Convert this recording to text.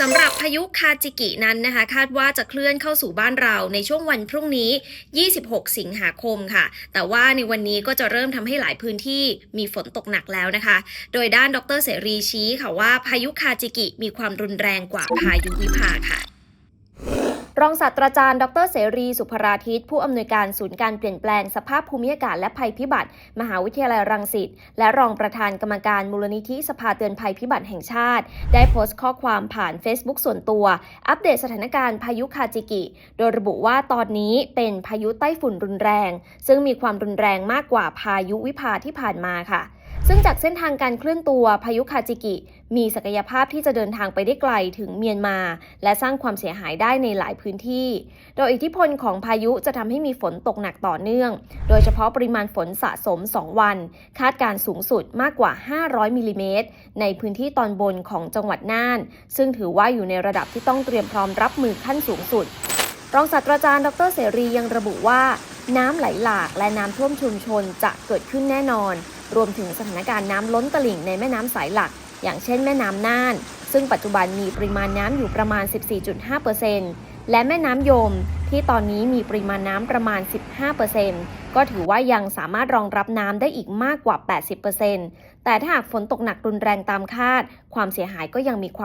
สำหรับพายุคาจิกินั้นนะคะ คาดว่าจะเคลื่อนเข้าสู่บ้านเราในช่วงวันพรุ่งนี้ 26 สิงหาคมค่ะ แต่ว่าในวันนี้ก็จะเริ่มทำให้หลายพื้นที่มีฝนตกหนักแล้วนะคะ โดยด้านดรเสรีชี้ค่ะว่าพายุคาจิกิมีความรุนแรงกว่าพายุวิภาค่ะ รองศาสตราจารย์ ดรเสรี สุภราทิต ผู้อำนวยการศูนย์การเปลี่ยนแปลงสภาพภูมิอากาศและภัยพิบัติ มหาวิทยาลัยรังสิต และรองประธานกรรมการมูลนิธิสภาเตือนภัยพิบัติแห่งชาติ ได้โพสต์ข้อความผ่าน Facebook ส่วนตัว อัปเดตสถานการณ์พายุคาจิกิ โดยระบุว่าตอนนี้เป็นพายุไต้ฝุ่นรุนแรง ซึ่งมีความรุนแรงมากกว่าพายุวิภาที่ผ่านมาค่ะซึ่งจากเส้นทางการเคลื่อนตัวพายุคาจิกิ มีศักยภาพที่จะเดินทางไปได้ไกลถึงเมียนมา และสร้างความเสียหายได้ในหลายพื้นที่ โดยอิทธิพลของพายุจะทำให้มีฝนตกหนักต่อเนื่อง โดยเฉพาะปริมาณฝนสะสม 2 วัน คาดการสูงสุดมากกว่า 500มิลลิเมตรในพื้นที่ตอนบนของจังหวัดน่าน ซึ่งถือว่าอยู่ในระดับที่ต้องเตรียมพร้อมรับมือขั้นสูงสุด รองศาสตราจารย์ ดรเสรียังระบุว่า น้ำไหลหลากและน้ำท่วมชุมชนจะเกิดขึ้นแน่นอน รวมถึงสถานการณ์น้ำล้นตลิ่งในแม่น้ำสายหลัก อย่างเช่นแม่น้ำน่าน ซึ่งปัจจุบันมีปริมาณน้ำอยู่ประมาณ 14.5%และแม่น้ำยมที่ตอนนี้มีปริมาณน้ำประมาณ 15%ก็ถือว่ายังสามารถรองรับน้ำได้อีกมากกว่า 80%แต่ถ้าหากฝนตกหนักรุนแรงตามคาด ความเสียหายก็ยังมีความ